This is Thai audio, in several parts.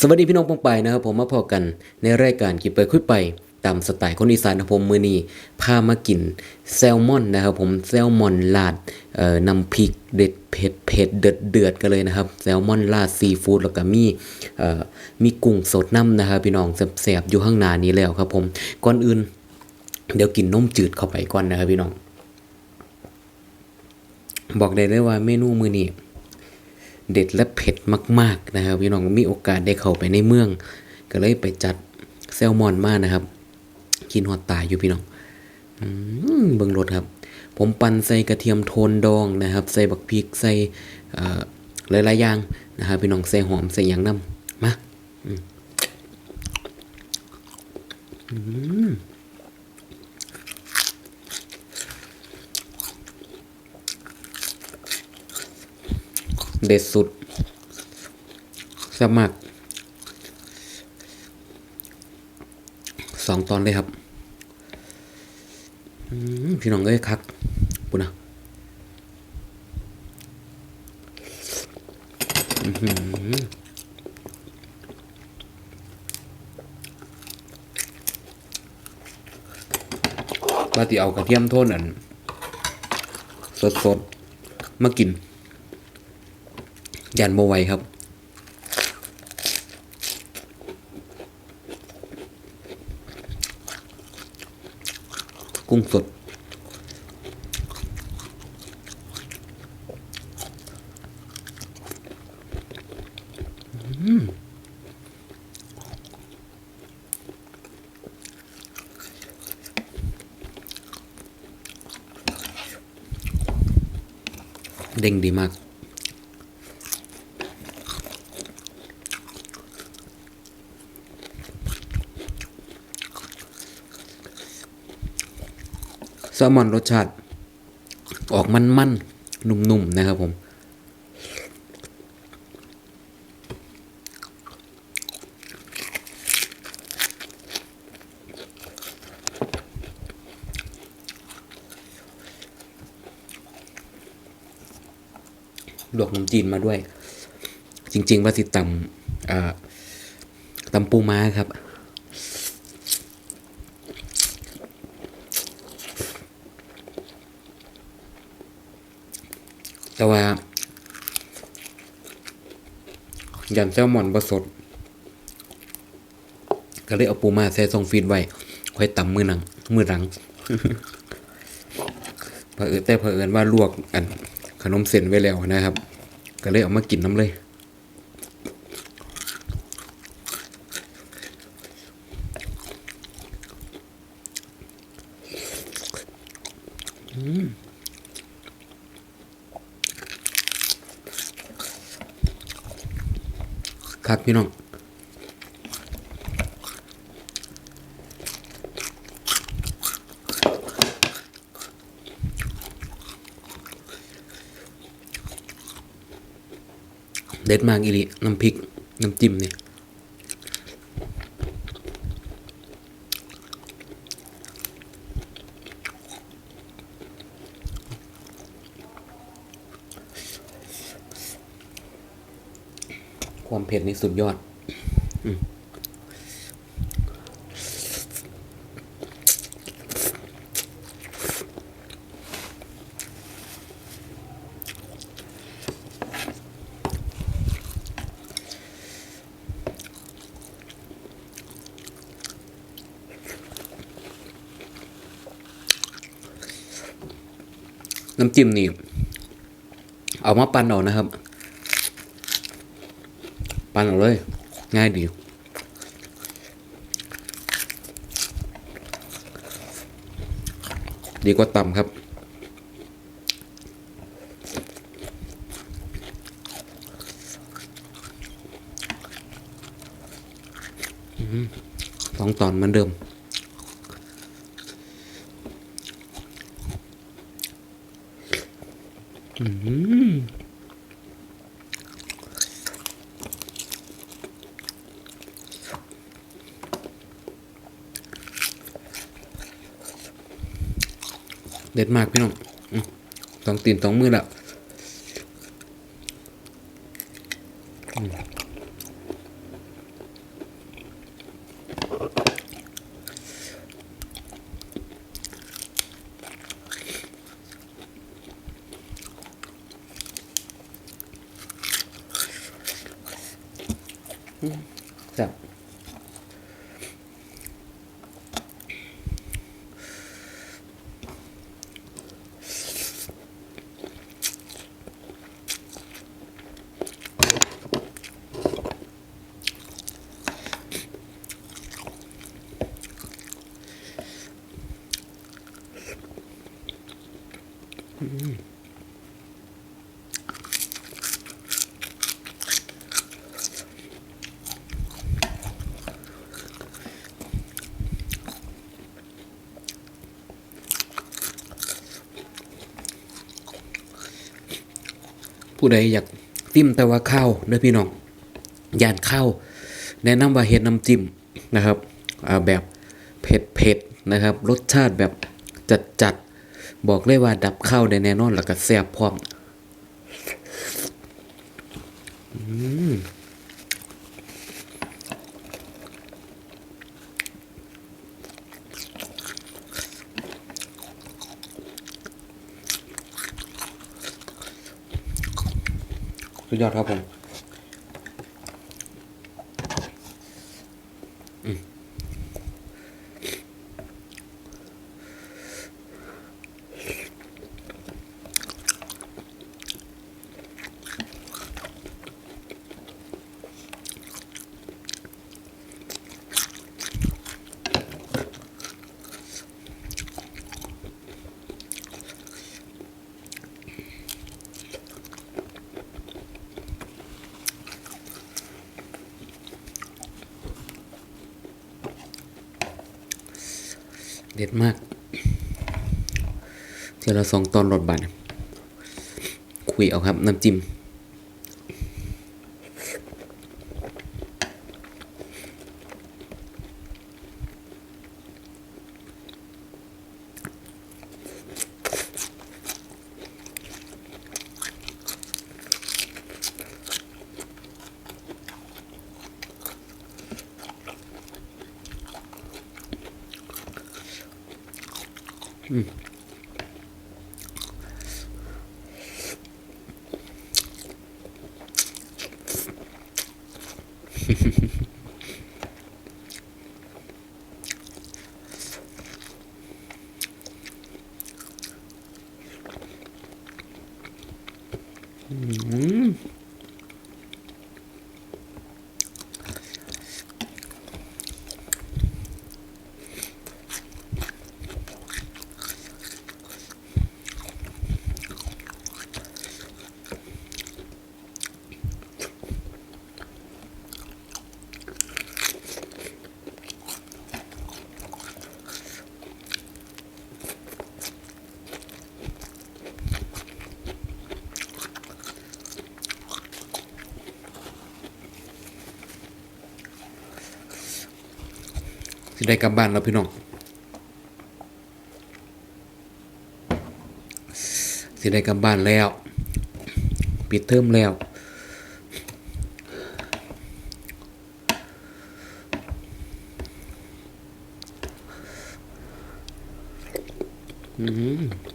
สวัสดีพี่น้องปองไปนะครับผมมาพอกันในรายการกินไปคุยไปตามสไตล์คนอีสานนะผมมือนี้พามากินแซลมอนนะครับผมแซลมอนลาดเอ่อน้ำพริกเด็ดเผ็ดเผ็ดเดือดเดือดกันเลยนะครับแซลมอนลาดซีฟู้ดแล้วก็มีเอ่อมีกุ้งสดน้ำนะครับพี่น้องแซ่บๆอยู่ข้างหน้านี้แล้วครับผมก่อนอื่น เดี๋ยวกินนมจืดเข้าไปก่อนนะครับพี่น้อง บอกได้เลยว่าเมนูมือนี้ เด็ดและเผ็ดมาก ๆนะครับพี่น้องมีโอกาสได้เข้าไปในเมือง ก็เลยไปจัดแซลมอนมานะครับ กินหอดตายอยู่พี่น้องอเบิ่งรสครับ ผมปั่นใส่กระเทียมโทนดองนะครับ ใส่บักพริกใส่อ่อหลายๆอย่างนะครับพี่น้องใส่หอมใส่หยังน้ำมาอืม เด็ดสุดแซ่บมากสองตอนเลยครับพี่น้องเอ้ยคักปุ่นนะว่าที่เอากระเทียมโทนอัน สดๆ มากิน ยันโมไวครับ กุ้งสดเด้งดีมาก แซลมอนรสชาติออกมันๆนุ่มๆนะครับผมลวกน้ำจีนมาด้วย จริงๆว่าสิตำอ่าตำปูม้าครับ แต่ว่ายันแซลมอนบสด ก็เลยเอาปูมาใส่ซองฟีดไว้ค่อยตำมือหนัง มือหลังเผอิญแต่เผอิญว่าลวกอันขนมเส้นไว้แล้วนะครับ ก็เลยเอามากินน้ำเลย คักพี่น้องเด็ดมากอีหลีน้ำพริก น้ำจิ้มเนี่ย เผ็ดนี่สุดยอดน้ำจิ้มนี่ เอามาปั่นเอานะครับ ปั่นเลย ง่ายดีดีกว่าต่ำครับ สองตอนเหมือนเดิม อืม เด็ดมากพี่น้องต้องตีนต้องมือละจับ ผู้ใดอยากซิมแต่ว่าข้าวเด้อพี่น้องยานข้าวแนะนำว่าเห็ดน้ำจิ้มนะครับแบบเผ็ดเผ็ดๆนะครับ รสชาติแบบจัดจัดๆบอกเลยว่าดับข้าวได้แน่นอนแล้วก็แซ่บพร้อมอืม ครับผม เด็ดมาก เทียวละสองตอนรถบัตรคุยเอาครับ น้ำจิ้ม สิได้กลับบ้านแล้วพี่น้องสิได้กลับบ้านแล้ว ปิดเทอมแล้วอืม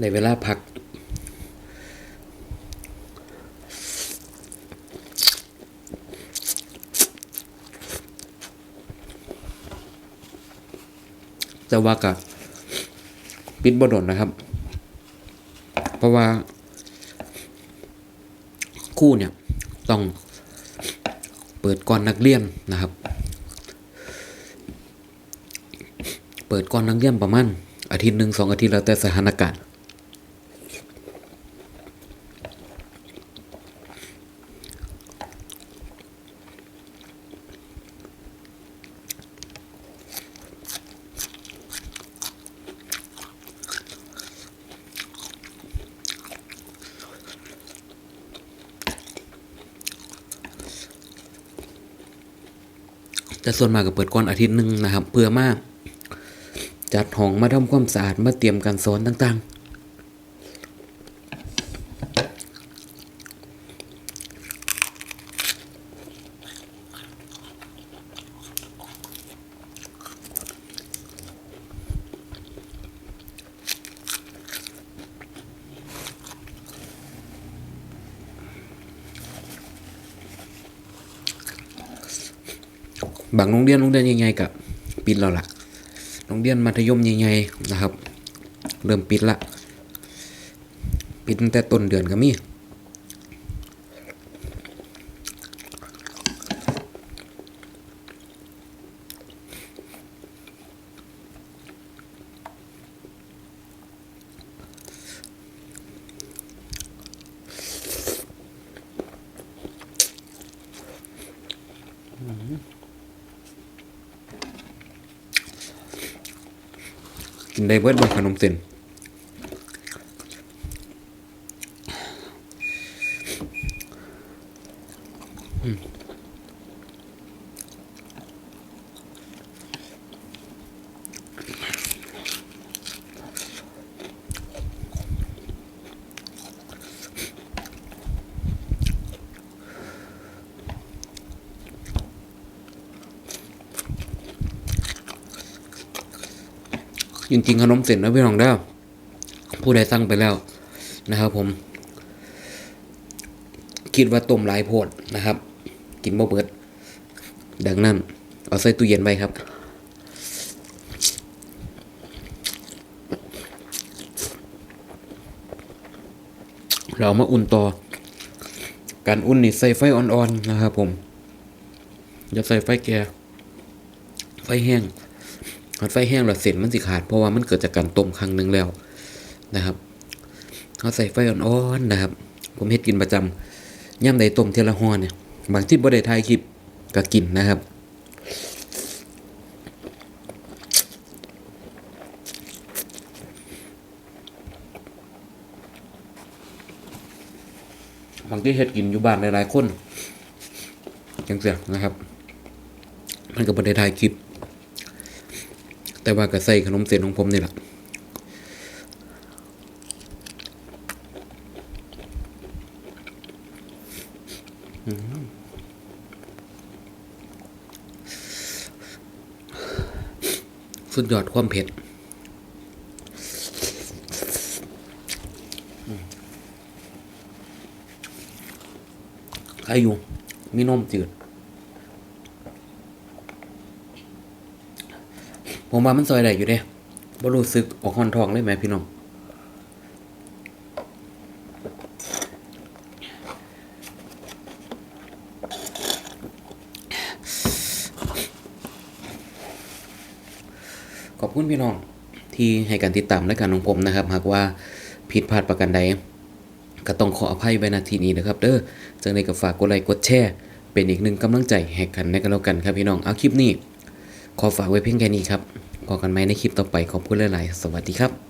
ในเวลาพักจะว่ากับปิดบดนนะครับ เพราะว่า คู่เนี่ย ต้องเปิดก่อนนักเรียนนะครับ เปิดก่อนนักเรียนประมาณอาทิตย์หนึ่งสองอาทิตย์แล้วแต่สถานการณ์ แต่ส่วนมากก็เปิดก่อนอาทิตย์หนึ่งนะครับ เพื่อมาจัดห้องมาทำความสะอาดมาเตรียมการสอนต่าง บางโรงเรียนโรงเรียนใหญ่ๆกับปิดแล้วล่ะโรงเรียนมัธยมใหญ่ๆนะครับ เริ่มปิดละ ปิดตั้งแต่ต้นเดือนก็มี กินได้เบิดบ่ขนมเส้น จริงๆขนมเส้นนะพี่น้องเด้อผู้ใดสั่งไปแล้วนะครับผม คิดว่าต้มหลายโพดนะครับ กินบ่เบิด ดังนั้น เอาใส่ตู้เย็นไว้ครับเราเอามาอุ่นต่อ การอุ่นนี่ใส่ไฟอ่อนๆนะครับผมอย่าใส่ไฟแก่ไฟแห้ง ถ้าไฟแห้งแล้วเส้นมันสิขาดเพราะว่ามันเกิดจากการต้มครั้งหนึ่งแล้วนะครับเอาใส่ไฟอ่อนๆนะครับ ผมเฮ็ดกินประจำย่ำใดต้มเทละห่อเนี่ยบางที่บ่ได้ถ่ายคลิปก็กินนะครับบางที่เฮ็ดกินอยู่บ้านหลายๆคนจังเสียนะครับ มันก็บ่ได้ถ่ายคลิป แต่ว่าก็ใส่ขนมเส้นของผมนี่แหละสุดยอดความเผ็ดอืมใครอยู่มีนมจืด ผมว่ามันซอยได้อยู่เด้บ่รู้สึกออกหอนทองเลยไหมพี่น้องขอบคุณพี่น้องที่ให้การติดตามและการของผมนะครับ หากว่าผิดพลาดประการใด ก็ต้องขออภัยไว้ณที่นี้นะครับ เด้อจังใดก็ฝากกดไลค์กดแชร์เป็นอีกหนึ่งกำลังใจให้กันในกันแล้วกันครับพี่น้องเอาคลิปนี้ ขอฝากไว้เพียงแค่นี้ครับ พอกันไหมในคลิปต่อไปขอบคุณหลายๆ สวัสดีครับ